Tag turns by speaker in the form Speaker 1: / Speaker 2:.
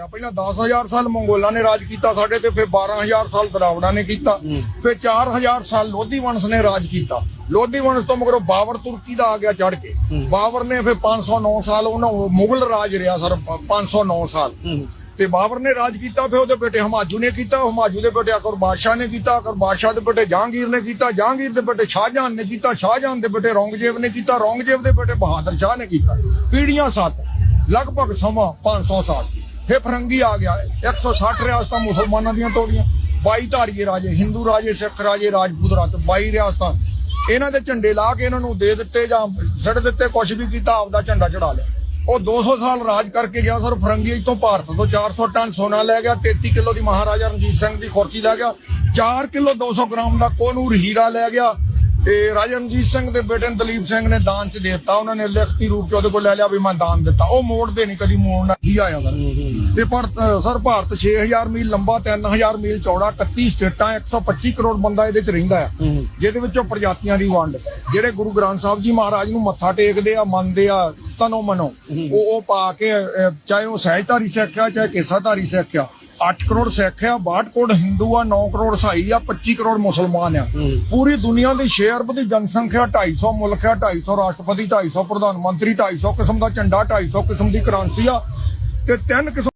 Speaker 1: ਲਿਆ ਪਹਿਲਾਂ 10000 ਸਾਲ ਮੰਗੋਲਾਂ ਨੇ ਰਾਜ ਕੀਤਾ ਸਾਡੇ ਤੇ ਫਿਰ 12000 ਸਾਲ ਦਰਾਵੜਾਂ ਨੇ ਕੀਤਾ ਫਿਰ 4000 ਸਾਲ ਲੋਧੀ ਵੰਸ਼ ਨੇ ਰਾਜ ਕੀਤਾ। ਲੋਧੀ ਵੰਸ਼ ਤੋਂ ਮਗਰੋਂ ਬਾਬਰ ਤੁਰਕੀ ਦਾ ਆ ਗਿਆ ਚੜ ਕੇ। ਬਾਬਰ ਨੇ ਫਿਰ 509 ਸਾਲ ਉਹਨਾਂ ਮੁਗਲ ਰਾਜ ਰਿਹਾ ਸਰ 509 ਸਾਲ। ਤੇ ਬਾਬਰ ਨੇ ਰਾਜ ਕੀਤਾ ਫਿਰ ਉਹਦੇ ਬੇਟੇ ਹਮਾਜੂ ਨੇ ਕੀਤਾ ਹਮਾਜੂ ਦੇ ਬੇਟੇ ਅਕਬਰ ਬਾਦਸ਼ਾਹ ਨੇ ਕੀਤਾ ਅਕਬਰ ਬਾਦਸ਼ਾਹ ਦੇ ਬੇਟੇ ਜਹਾਂਗੀਰ ਨੇ ਕੀਤਾ ਜਹਾਂਗੀਰ ਦੇ ਬੇਟੇ ਸ਼ਾਹਜਹਾਨ ਨੇ ਕੀਤਾ ਸ਼ਾਹਜਹਾਨ ਦੇ ਬੇਟੇ ਔਰੰਗਜ਼ੇਬ ਨੇ ਕੀਤਾ ਔਰੰਗਜ਼ੇਬ ਦੇ ਬੇਟੇ ਬਹਾਦਰ ਸ਼ਾਹ ਨੇ ਕੀਤਾ। ਪੀੜ੍ਹੀਆਂ ਸੱਤ ਲਗਭਗ ਸਮਾਂ 500 ਸਾਲ। ਫਿਰ ਫਰੰਗੀ ਆ ਗਿਆ। 160 ਰਿਆਸਤਾਂ ਮੁਸਲਮਾਨਾਂ ਦੀਆਂ ਤੋੜੀਆਂ। 22 ਧਾਰੀਏ ਰਾਜੇ, ਹਿੰਦੂ ਰਾਜੇ, ਸਿੱਖ ਰਾਜੇ, ਰਾਜਪੂਤ ਰਾਜ 22 ਰਿਆਸਤਾਂ। ਇਹਨਾਂ ਦੇ ਝੰਡੇ ਲਾ ਕੇ ਇਹਨਾਂ ਨੂੰ ਦੇ ਦਿੱਤੇ ਜਾਂ ਛੱਡ ਦਿੱਤੇ, ਕੁਛ ਵੀ ਕੀਤਾ, ਆਪਦਾ ਝੰਡਾ ਚੜਾ ਲਿਆ। ਉਹ 200 ਸਾਲ ਰਾਜ ਕਰਕੇ ਗਿਆ, ਸਰ ਫਰੰਗੀ ਤੋਂ ਭਾਰਤ ਤੋਂ 400 ਟਨ ਸੋਨਾ ਲੈ ਗਿਆ 33 ਕਿਲੋ ਦੀ ਮਹਾਰਾਜਾ ਰਣਜੀਤ ਸਿੰਘ ਦੀ ਕੁਰਸੀ ਲੈ ਗਿਆ 4 ਕਿਲੋ 200 ਗ੍ਰਾਮ ਦਾ ਕੋਨੂਰ ਹੀਰਾ ਲੈ ਗਿਆ ਤੇ ਰਾਜਾ ਰਣਜੀਤ ਸਿੰਘ ਦੇ ਬੇਟੇ ਦਲੀਪ ਸਿੰਘ ਨੇ ਦਾਨ ਚ ਦਿੱਤਾ ਉਹਨਾਂ ਨੇ ਲਿਖਤੀ ਰੂਪ ਚ ਉਹਦੇ ਕੋਲ ਲੈ ਲਿਆ ਵੀ ਮੈਂ ਦਾਨ ਦਿੱਤਾ। ਉਹ ਮੋੜਦੇ ਨਹੀਂ ਕਦੀ ਮੋੜਨਾ ਕੀ ਆਇਆ ਸਰ ਤੇ ਪਰ ਸਰ ਭਾਰਤ 6000 ਮੀਲ ਲੰਬਾ 3000 ਮੀਲ ਚੌੜਾ 31 ਸਟੇਟਾਂ 125 ਕਰੋੜ ਬੰਦਾ ਇਹਦੇ ਚ ਰਹਿੰਦਾ ਆ। ਜਿਹਦੇ ਵਿੱਚੋਂ ਪ੍ਰਜਾਤੀਆਂ ਦੀ ਵੰਡ। ਜਿਹੜੇ ਗੁਰੂ ਗ੍ਰੰਥ ਸਾਹਿਬ ਜੀ ਮਹਾਰਾਜ ਨੂੰ ਮੱਥਾ ਟੇਕਦੇ ਆ ਮੰਨਦੇ ਆ ਤਨੋ ਮਨੋ ਉਹ ਉਹ ਪਾ ਕੇ ਚਾਹੇ ਉਹ ਸਹਿਜਧਾਰੀ ਸਿੱਖ ਆ ਚਾਹੇ ਕੇਸਾਧਾਰੀ ਸਿੱਖ ਆ 8 ਕਰੋੜ ਸਿੱਖ ਆ 62 ਕਰੋੜ ਹਿੰਦੂ ਆ 9 ਕਰੋੜ ਈਸਾਈ ਆ 25 ਕਰੋੜ ਮੁਸਲਮਾਨ ਆ। ਪੂਰੀ ਦੁਨੀਆ ਦੀ 6 ਅਰਬ ਦੀ ਜਨਸੰਖਿਆ 250 ਮੁਲਕ ਆ 250 ਰਾਸ਼ਟਰਪਤੀ 250 ਪ੍ਰਧਾਨ ਮੰਤਰੀ 250 ਕਿਸਮ ਦਾ ਝੰਡਾ 250 ਕਿਸਮ ਦੀ ਕਰੰਸੀ ਆ ਤੇ ਤਿੰਨ ਕਿਸਮ